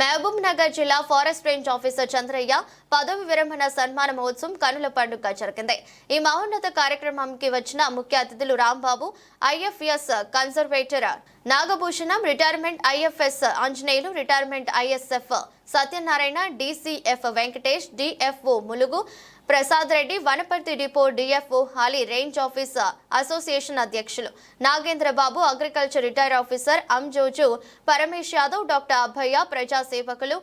మహబూబ్ నగర్ జిల్లా forest range officer Chandraiah పదవి విరమణ సన్మాన మహోత్సవం కనుల పండుగ జరిగింది. ఈ మహోన్నత కార్యక్రమానికి వచ్చిన ముఖ్య అతిథులు Rambabu IFS conservator Nagabhushanam retirement IFS Anjaneyulu retirement ISF Satyanarayana DCF Venkatesh DFO Mulugu Prasad Reddy Wanaparthy depot DFO హాలి range office association అధ్యక్షులు. Nagendra Babu agriculture retire officer Anjoju Paramesh Yadav doctor Abhayya ప్రజా సేవకులు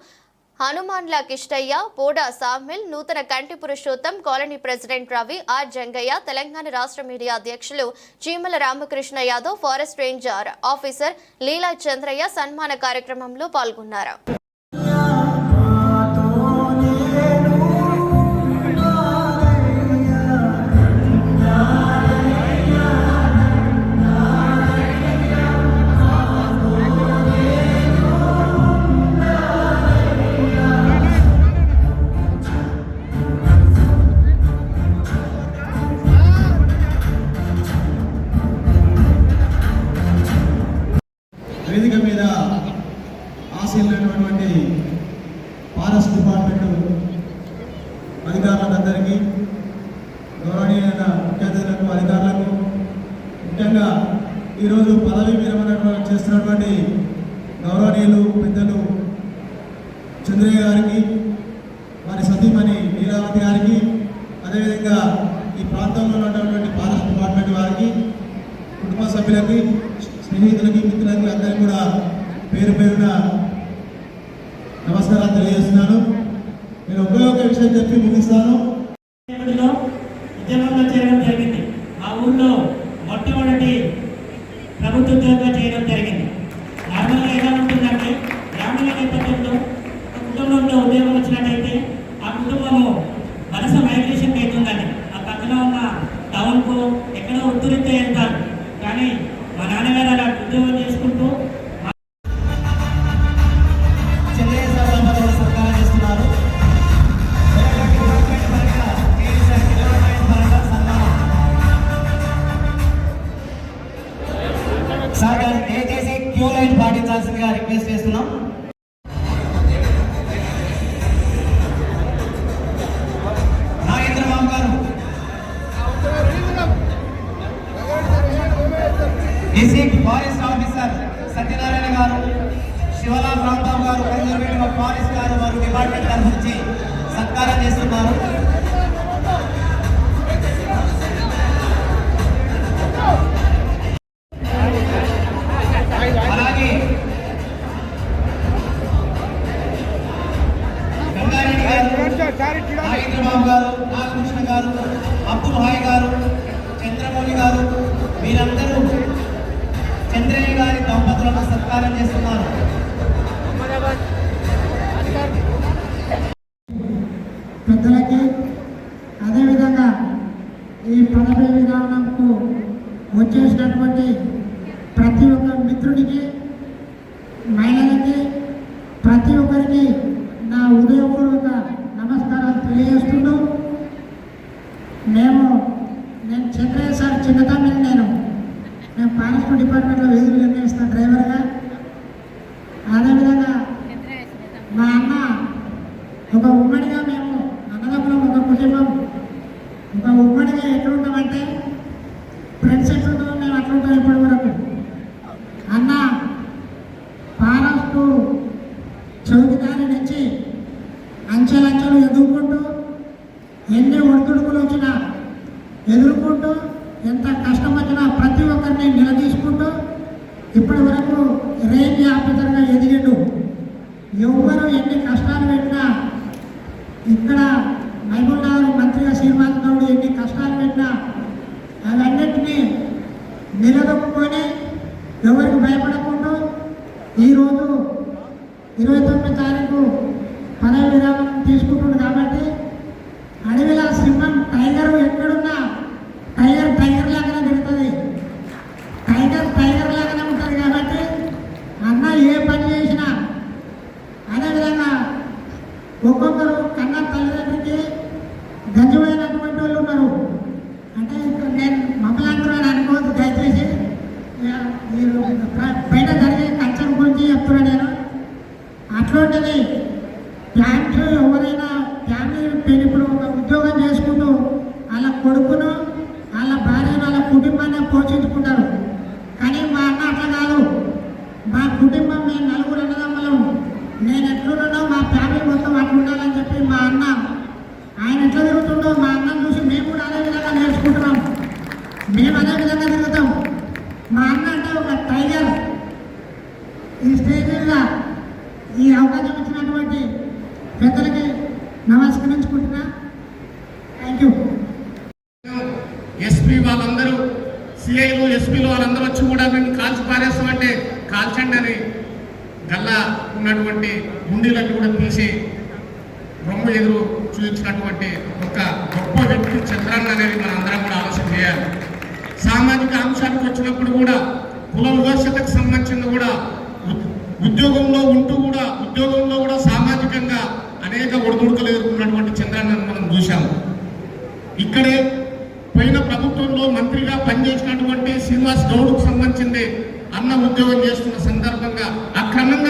హనుమాన్ల కిష్టయ్య పోడా sawmill నూతన కంటి Purushottam colony president Ravi R Jangaiah Telangana రాష్ట్ర media అధ్యక్షులు Cheemala Ramakrishna Yadav forest ranger officer Leela Chandraiah సన్మాన కార్యక్రమంలో పాల్గొన్నారు. పదవి చేస్తున్నటువంటి గౌరవనీయులు పెద్దలు చంద్రయ్య గారికి వారి సతీమణి లీలావతి గారికి అదేవిధంగా ఈ ప్రాంతంలో ఉన్నటువంటి ఫారెస్ట్ డిపార్ట్మెంట్ వారికి కుటుంబ సభ్యులకి స్నేహితులకి మిత్రులకి అందరికీ కూడా పేరు పేరున నమస్కారాలు తెలియజేస్తున్నాను. నేను ఒకే ఒక విషయం చెప్పి ముగిస్తాను లో ఉద్యోగంలో చేరడం జరిగింది ఆ ఊళ్ళో మొట్టమొదటి ప్రభుత్వ ఉద్యోగంగా చేయడం జరిగింది. సార్ దయచేసి క్యూ లైన్ పాటించాల్సిందిగా రిక్వెస్ట్ చేస్తున్నాం. ఈ పదవి విధానంకు వచ్చేసినటువంటి ప్రతి ఒక్క మిత్రుడికి మహిళలకి ప్రతి ఒక్కరికి నా ఉదయపూర్వక నమస్కారాలు తెలియజేస్తుంటూ మేము నేను చంద్రయ్య సార్ చిన్నతమ్మిని నేను నేను ఫారెస్ట్ డిపార్ట్మెంట్లో విధులు నిర్ణయిస్తాను డ్రైవర్గా అదేవిధంగా మా అన్న ఒక ఉమ్మడిగా మేము అన్నదమ్ములం ఒక కుటుంబం ఇంకా ఉమ్మడిగా ఎట్లుంటామంటే ఫ్రెండ్స్ ఎట్లుంటామో మేము అట్లుంటాం ఇప్పటి వరకు అన్న ఫారెస్ట్ చౌకదారి నుంచి అంచెలంచెలు ఎదుర్కొంటూ ఎన్ని ఒడిదుడుకులు వచ్చినా ఎదుర్కొంటూ ఎంత కష్టం వచ్చినా ప్రతి ఒక్కరిని నిలదీసుకుంటూ ఇప్పటి వరకు రేంజ్ ఆఫీసర్గా ఎదిగిండు. ఎవరు ఎన్ని కష్టాలు పెట్టినా ఇక్కడ మహబూబ్నగర్ మంత్రిగా శ్రీనివాస్ ఎన్ని కష్టాలు పెట్టినా అవన్నిటినీ నిలదొక్కుని ఎవరికి భయపడకుండా ఈరోజు ఇరవై తొమ్మిది తారీఖు పదవి విరామం తీసుకుంటుంది కాబట్టి అడవిలా సింహం టైగర్ ఎక్కడున్నా టైగర్ టైగర్ లాగానే తిడుతుంది టైగర్ టైగర్ లాగానే ఉంటుంది కాబట్టి అన్న ఏ పని చేసినా అదేవిధంగా ఒక్కొక్కరు కన్న తల్లిదండ్రికి గంజమైనటువంటి వాళ్ళు ఉన్నారు అంటే ఇక్కడ నేను మమ్మల్ని అందరూ అని అనుకోవద్దు దయచేసి ఇక మీరు బయట జరిగే కల్చర్ గురించి చెప్తున్నా నేను అట్లాంటి ఉంటుంది ఫ్యామిలీ ఎవరైనా ఫ్యామిలీ పెళ్ళి ఇప్పుడు ఒక ఉద్యోగం చేసుకుంటూ వాళ్ళ కొడుకును వాళ్ళ భార్యను వాళ్ళ కుటుంబాన్ని పోషించుకుంటారు కానీ మా అన్న అట్లా కాదు మా కుటుంబం మేము నలుగురు అన్నదమ్ములం నేను ఎట్లున్నానో మా ఫ్యామిలీ మొత్తం అట్లా ఉండాలని చెప్పి మా అన్న ఆయన ఎట్లా తిరుగుతుండో మా అన్నను చూసి మేము కూడా అదే విధంగా నేర్చుకుంటున్నాం మేము అదే విధంగా తిరుగుతాం మా అన్న అంటే ఒక టైగర్ ఈ స్టేజ్ మీద ఈ అవకాశం ఇచ్చినటువంటి పెద్దలకి నమస్కరించుకుంటున్నా థ్యాంక్ యూ ఎస్పీ వాళ్ళందరూ సిఐలు ఎస్పీలు వాళ్ళందరూ వచ్చి కూడా మేము కాల్చి పారేస్తామంటే కాల్చండి అని గల్లా ఉన్నటువంటి గుండీలన్నీ కూడా తీసి రొమ్మ ఎదురు చూపించినటువంటి ఒక గొప్ప వ్యక్తి చంద్రన్న అనేది మనం అందరం కూడా ఆలోచన చేయాలి. సామాజిక అంశానికి వచ్చినప్పుడు కూడా కుల వివక్షతకు సంబంధించింది కూడా ఉద్యోగంలో ఉంటూ కూడా ఉద్యోగంలో కూడా సామాజికంగా అనేక ఒడిదుడుకలు ఎదుర్కొన్నటువంటి చంద్రన్నను మనం చూశాము. ఇక్కడే పోయిన ప్రభుత్వంలో మంత్రిగా పనిచేసినటువంటి శ్రీనివాస్ గౌడ్కు సంబంధించింది అన్న ఉద్యోగం చేస్తున్న సందర్భంగా అక్రమంగా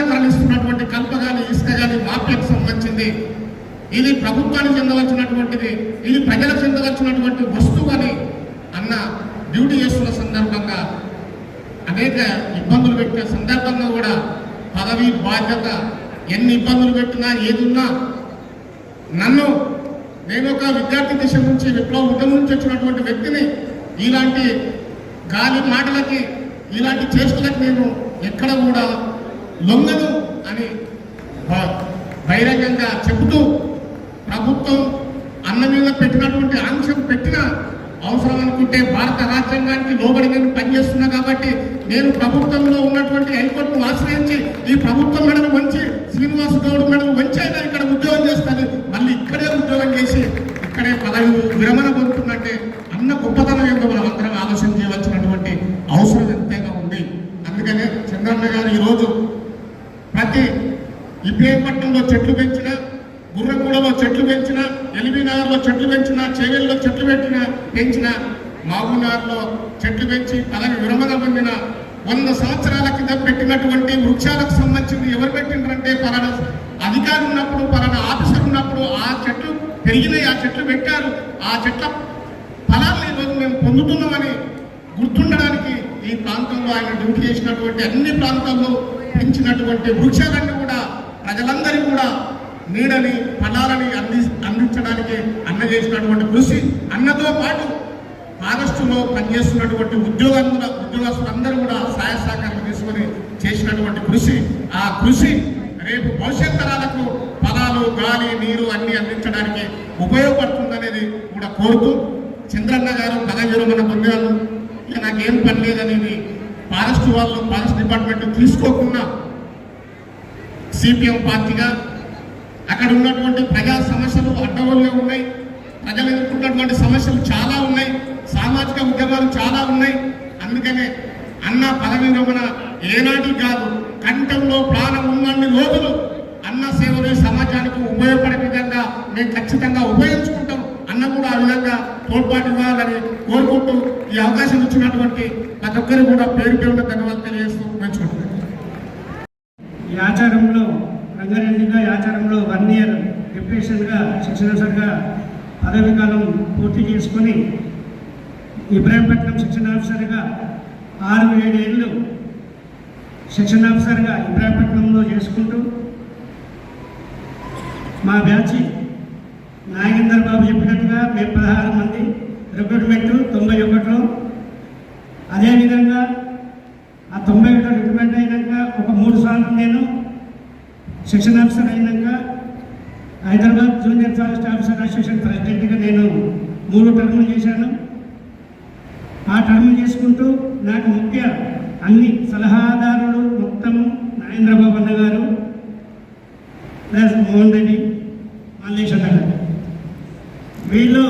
ఇది ప్రభుత్వానికి చెందవలసినటువంటిది ఇది ప్రజలకు చెందవలసినటువంటి వస్తువు అని అన్న డ్యూటీ చేస్తున్న సందర్భంగా అనేక ఇబ్బందులు పెట్టిన సందర్భంగా కూడా పదవి బాధ్యత ఎన్ని ఇబ్బందులు పెట్టినా ఏదున్నా నన్ను నేను ఒక విద్యార్థి దిశ నుంచి విప్లవ ఉద్యమం నుంచి వచ్చినటువంటి వ్యక్తిని ఇలాంటి గాలి మాటలకి ఇలాంటి చేష్టలకి నేను ఎక్కడ కూడా లొంగను అని బహిరంగంగా చెబుతూ ప్రభుత్వం అన్న మీద పెట్టినటువంటి ఆంక్షం పెట్టిన అవసరం అనుకుంటే భారత రాజ్యాంగానికి లోబడి నేను పనిచేస్తున్నా కాబట్టి నేను ప్రభుత్వంలో ఉన్నటువంటి హైకోర్టును ఆశ్రయించి ఈ ప్రభుత్వం మేడం వంచి శ్రీనివాస గౌడ్ మేడం వంచి అయినా ఇక్కడ ఉద్యోగం చేస్తాను. మళ్ళీ ఇక్కడే ఉద్యోగం చేసి ఇక్కడే పదవి విరమణ పొందుతున్నట్టే అన్న గొప్పతనం ఏందో మనం అందరం ఆలోచన చేయవలసినటువంటి అవసరం ఎంతైనా ఉంది. అందుకనే చంద్రన్న గారు ఈరోజు ప్రతి ఇబ్రహీంపట్నంలో చెట్లు పెంచిన గుర్రంగూడలో చెట్లు పెంచిన ఎల్బీనగర్లో చెట్లు పెంచిన చేవెల్లో చెట్లు పెట్టిన పెంచిన మాగునార్లో చెట్లు పెంచి పదవి విరమణ పొందిన వంద సంవత్సరాల కింద పెట్టినటువంటి వృక్షాలకు సంబంధించింది ఎవరు పెట్టిండ్రంటే పలానా అధికారి ఉన్నప్పుడు పలానా ఆఫీసర్ ఉన్నప్పుడు ఆ చెట్లు పెరిగినాయి ఆ చెట్లు పెట్టారు. ఆ చెట్ల ఫలాలను ఈరోజు మేము పొందుతున్నామని గుర్తుండడానికి ఈ ప్రాంతంలో ఆయన డ్యూటీ చేసినటువంటి అన్ని ప్రాంతాల్లో పెంచినటువంటి వృక్షాలన్నీ కూడా నీడని ఫలాలని అంది అందించడానికి అన్న చేసినటువంటి కృషి. అన్నతో పాటు ఫారెస్టులో పనిచేస్తున్నటువంటి ఉద్యోగస్తుల ఉద్యోగస్తులందరూ కూడా సహాయ సహకారం తీసుకొని చేసినటువంటి కృషి. ఆ కృషి రేపు భవిష్యత్ తరాలకు ఫలాలు గాలి నీరు అన్ని అందించడానికి ఉపయోగపడుతుందనేది కూడా కోరుతూ చంద్రన్న గారు పదవి విరమణ పొందాను ఇక నాకేం పని లేదనేది ఫారెస్ట్ వాళ్ళు ఫారెస్ట్ డిపార్ట్మెంట్ తీసుకోకుండా సిపిఎం పార్టీగా అక్కడ ఉన్నటువంటి ప్రజా సమస్యలు అడ్డగోలుగా ఉన్నాయి. ప్రజలు ఎదుర్కొన్నటువంటి సమస్యలు చాలా ఉన్నాయి. సామాజిక ఉద్యమాలు చాలా ఉన్నాయి. అందుకనే అన్న పదవి విరమణ ఏనాటి కాదు కంఠంలో ప్రాణం ఉన్నన్ని రోజులు అన్న సేవలు సమాజానికి ఉపయోగపడే విధంగా మేము ఖచ్చితంగా ఉపయోగించుకుంటాం. అన్న కూడా ఆ విధంగా తోడ్పాటు ఇవ్వాలని కోరుకుంటూ ఈ అవకాశం ఇచ్చినటువంటి ప్రతి ఒక్కరు కూడా పేరు పేరు ధన్యవాదాలు డిప్యూషన్గా శిక్షణాఫీసర్గా పదవి కాలం పూర్తి చేసుకొని ఇబ్రాహీంపట్నం శిక్షణ ఆఫీసర్గా ఆరు ఏడు ఏళ్ళు శిక్షణ ఆఫీసర్గా ఇబ్రాహీంపట్నంలో చేసుకుంటూ మా బ్యాచ్ నాగేందర్ బాబు చెప్పినట్టుగా మేము పదహారు మంది రిక్రూట్మెంట్ తొంభై ఒకటిలో. అదేవిధంగా ఆ తొంభై ఒకటి రిక్రూట్మెంట్ అయినాక ఒక మూడు సార్లు నేను శిక్షణ ఆఫీసర్ అయినాక Hyderabad junior forest officer association ప్రెసిడెంట్గా నేను మూడు టర్ములు చేశాను. ఆ టర్ములు చేసుకుంటూ నాకు ముఖ్య అన్ని సలహాదారులు మొత్తం నాగేంద్రబాబు అన్న గారు ప్లస్ మోహన్ రెడ్డి మల్లేష్ అన్న గారు. వీళ్ళు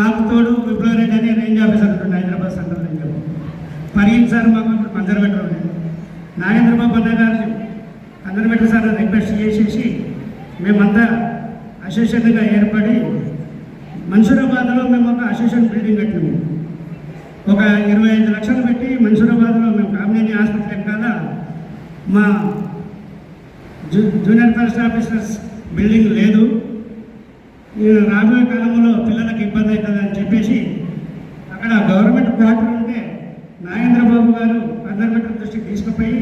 మాకు తోడు విప్లవరెడ్డి అనే రేంజ్ ఆఫీసర్ ఉంటుండే హైదరాబాద్ సెంట్రల్ రేంజ్ పరిగిన్ సార్ మాకు ఇప్పుడు కన్జర్వేటర్ ఉండే నాగేంద్రబాబు అన్న గారు కన్జర్వేటర్ సార్ రిక్వెస్ట్ చేసేసి మేమంతా అసోసియేషన్గా ఏర్పడి మన్సూరాబాద్లో మేము ఒక అసోసియేషన్ బిల్డింగ్ కట్టినాము. ఒక ఇరవై ఐదు లక్షలు పెట్టి మన్సూరాబాద్లో మేము కామినేని హాస్పిటల్ వెనకాల మా జూ జూనియర్ ఫస్ట్ ఆఫీసర్స్ బిల్డింగ్ లేదు. రాబోయే కాలంలో పిల్లలకు ఇబ్బంది అవుతుందని చెప్పేసి అక్కడ గవర్నమెంట్ క్వార్టర్ ఉంటే నాగేంద్రబాబు గారు కన్జర్వేటర్ దృష్టికి తీసుకుపోయి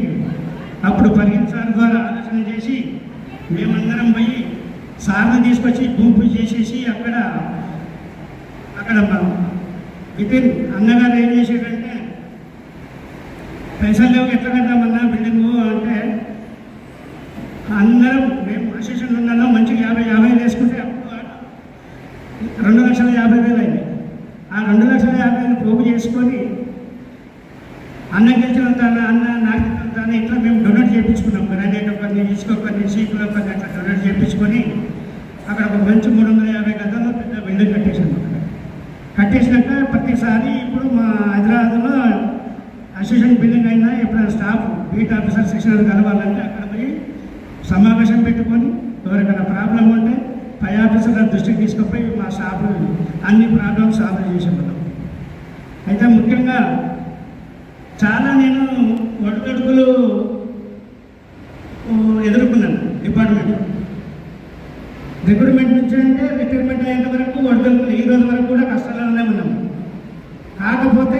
అప్పుడు పరిగణ సార్ ద్వారా ఆలోచన చేసి మేమందరం పోయి సార్ని తీసుకొచ్చి భూమి చేసేసి అక్కడ అక్కడ వితిన్ అన్నగారు ఏం చేసాడంటే పైసలు లేవు ఎట్లా కట్టామన్నా బిల్డింగ్ అంటే అందరం మేము అసోసియేషన్ ఉన్నాలో మంచిగా యాభై యాభై వేసుకుంటే అప్పుడు రెండు లక్షల యాభై వేలు అయినాయి ఆ రెండు లక్షల యాభై వేలు పోగు చేసుకొని అన్న గెలిచినంత అన్న నాకు ఇట్లా మేము డొనేట్ చేయించుకున్నాం. గ్రానైట్ ఒకరిని ఇసుక ఒకరిని సీకులు ఒకరిని మంచి మూడు వందల యాభై గదాల్లో పెద్ద బిల్డింగ్ కట్టేసాను కట్టేసినాక ప్రతిసారి ఇప్పుడు మా హైదరాబాద్లో అసోసియేషన్ బిల్డింగ్ అయినా ఎప్పుడైనా స్టాఫ్ బీట్ ఆఫీసర్ శిక్షణ కలవాలంటే అక్కడ పోయి సమావేశం పెట్టుకొని ఎవరికైనా ప్రాబ్లం ఉంటే పై ఆఫీసర్ల దృష్టికి తీసుకుపోయి మా స్టాఫ్ అన్ని ప్రాబ్లమ్స్ సాల్వ్ చేసేవాళ్ళం. అయితే ముఖ్యంగా చాలా నేను ఒడిదొడుకులు ఎదుర్కొన్నాను డిపార్ట్మెంట్. రిక్రూట్మెంట్ నుంచి అంటే రిక్రూట్మెంట్ అయ్యేంత వరకు ఒడిదొడుకులు ఈ రోజు వరకు కూడా కష్టాలలోనే ఉన్నాం. కాకపోతే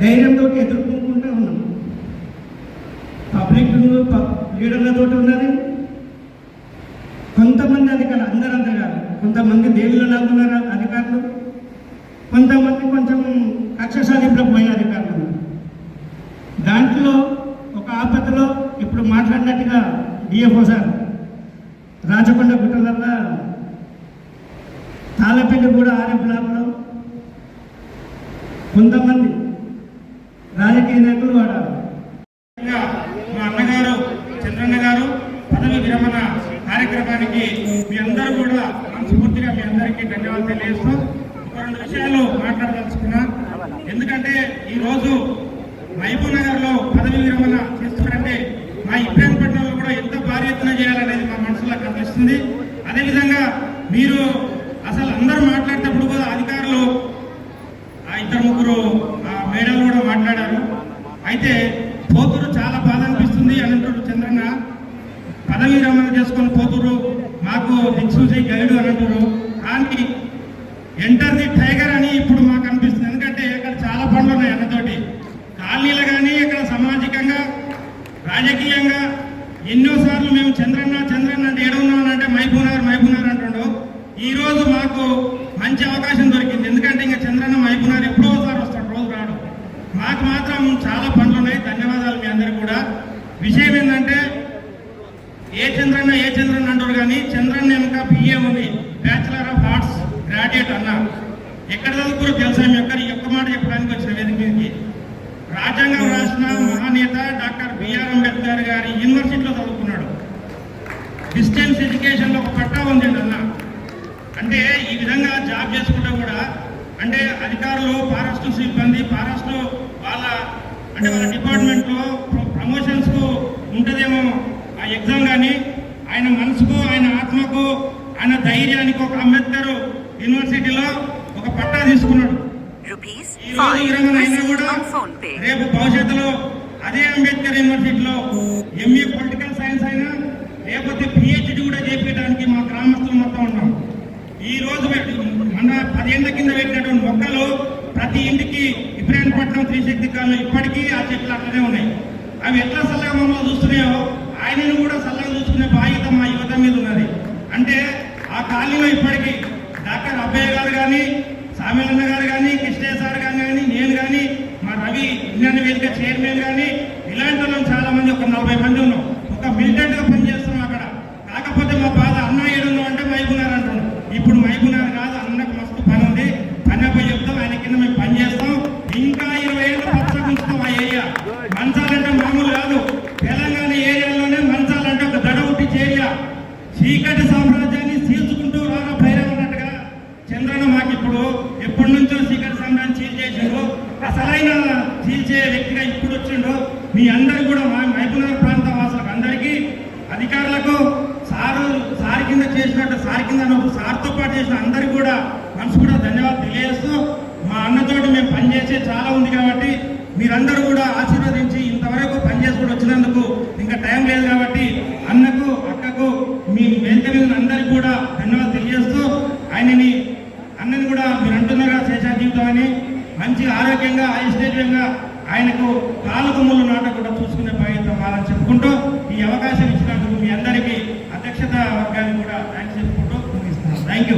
ధైర్యంతో ఎదుర్కొనుకుంటూ ఉన్నాం. పబ్లిక్ లీడర్లతో ఉన్నది. కొంతమంది అధికారులు అందరంతా కాదు. కొంతమంది దేవుళ్ళు ఉన్నారు అధికారులు. కొంతమంది కొంచెం కక్ష సాధింపులకు పోయిన అధికారులు. దాంట్లో ఒక ఆపదలో ఇప్పుడు మాట్లాడినట్టుగా డిఎఫ్ఓ సార్ రాచకొండ గుట్టలల్లో ఆలపేట కూడా ఆర్య బ్లాక్లో కొంతమంది రాజకీయ నాయకులు వాడారు మా అన్నగారు చంద్రన్న గారు పదవి విరమణ కార్యక్రమానికి మీ అందరూ కూడా మనస్ఫూర్తిగా మీ అందరికీ ధన్యవాదాలు తెలియజేస్తూ ఒక రెండు విషయాలు మాట్లాడదలుచుకున్నా. ఎందుకంటే ఈ రోజు మహబూబ్లో పదవి విరమణ చేస్తున్నారంటే మా ఇబ్రాహీంపట్నంలో కూడా ఎంత భారీ ఎత్తున చేయాలనేది మా మనసులో కనిపిస్తుంది. అదేవిధంగా మీరు అసలు అందరూ మాట్లాడేటప్పుడు కూడా అధికారులు ఆ ఇద్దరు ముగ్గురు ఆ మేడలు కూడా మాట్లాడారు అయితే పోతురు చాలా బాధ అనిపిస్తుంది. అని అంటాడు చంద్రన్న పదవి రమణ చేసుకొని పోతురు మాకు దిక్సూచి గైడు అని అంటారు కానీ ఎంటర్ ది టైగర్ అని ఇప్పుడు మాకు అనిపిస్తుంది. ఎందుకంటే ఇక్కడ చాలా పనులు ఉన్నాయి అన్నతోటి. కాలనీలు కానీ ఇక్కడ సామాజికంగా రాజకీయంగా ఎన్నోసార్లు మేము చంద్రన్న చంద్రన్న అంటే ఏడున్నాం అంటే మైబూనార్ మైబూనార్ అంటుండో ఈ రోజు మాకు మంచి అవకాశం దొరికింది ఎందుకంటే ఇంకా చంద్రన్న మైబూనార్ ఎప్పుడో ఒకసారి వస్తాడు రోజు రాడు మాకు మాత్రం చాలా పనులు ఉన్నాయి ధన్యవాదాలు మీ అందరికి కూడా విషయం ఏంటంటే ఏ చంద్రన్న ఏ చంద్రన్న అంటారు కానీ చంద్రన్న వెనక బిఏ ఉంది. బ్యాచిలర్ ఆఫ్ ఆర్ట్స్ గ్రాడ్యుయేట్ అన్న. ఎక్కడ చదువుకురో తెలుసా? ఎక్కడ ఒక్క మాట చెప్పడానికి వచ్చిన వేదిక మీదకి. రాజ్యాంగం రాసిన మహానేత డాక్టర్ బిఆర్ అంబేద్కర్ గారి యూనివర్సిటీలో చదువుకున్నాడు. డిస్టెన్స్ ఎడ్యుకేషన్లో ఒక పట్టా ఉంది అన్న. అంటే ఈ విధంగా జాబ్ చేసుకుంటా కూడా అంటే అధికారులు ఫారెస్ట్ సిబ్బంది ఫారెస్ట్ వాళ్ళ అంటే వాళ్ళ డిపార్ట్మెంట్లో ఉంటుందేమో ఆ ఎగ్జామ్ కానీ ఆయన మనసుకు ఆయన ఆత్మకు ఆయన ధైర్యానికి ఒక అంబేద్కర్ యూనివర్సిటీలో ఒక పట్టా తీసుకున్నాడు. Rupees ఈ రోజు 5 విరమణ అయినా received కూడా on phone pay. రేపు భవిష్యత్తులో అదే అంబేద్కర్ యూనివర్సిటీలో ఎంఏ పొలిటికల్ సైన్స్ అయినా లేకపోతే పిహెచ్డి కూడా చేపించడానికి మా గ్రామస్తులు మొత్తం ఉన్నాం. ఈ రోజు మన పదేళ్ళ కింద పెట్టినటువంటి మొక్కలు ప్రతి ఇంటికి ఇబ్రాహీంపట్నం త్రిశక్తి కాలంలో ఇప్పటికీ ఆ చెట్లు అట్లనే ఉన్నాయి. అవి ఎట్లా చల్లగా మమ్మల్ని చూస్తున్నాయో ఆయనను కూడా చల్లగా చూసుకునే బాధ్యత మా యువత మీద ఉన్నది. అంటే ఆ ఖాళీలో ఇప్పటికీ డాక్టర్ అబ్బయ్య గారు కానీ సామిలన్న గారు కానీ కృష్ణయ్య సార్ గారు కానీ నేను కానీ మా రవి విజ్ఞాన వేదిక చైర్మన్ కానీ ఇలాంటి వాళ్ళం చాలా మంది ఒక నలభై మంది ఉన్నాం. ఒక మిలిటెంట్గా పనిచేస్తున్నాం అక్కడ. కాకపోతే మా బాధ అన్న ఏడున్నాం అంటే మైపు కూడా ధన్యవాదాలు తెలియజేస్తూ మా అన్నతోటి మేము పనిచేసే చాలా ఉంది కాబట్టి మీరందరూ కూడా ఆశీర్వదించి ఇంతవరకు పనిచేసుకుని వచ్చినందుకు ఇంకా టైం లేదు కాబట్టి అన్నకు అక్కకు మీ వెంట అందరికీ కూడా ధన్యవాదాలు తెలియజేస్తూ ఆయనని అన్నని కూడా మీరు అంటున్నారా శేషా జీవితం అని? మంచి ఆరోగ్యంగా ఐశ్వర్యంగా ఆయనకు కాలు ముళ్ళు నాటకుండా చూసుకునే బాధ్యత మాలని చెప్పుకుంటూ ఈ అవకాశం ఇచ్చినందుకు మీ అందరికీ అధ్యక్షత వర్గాన్ని కూడా థ్యాంక్స్ చెప్పుకుంటూ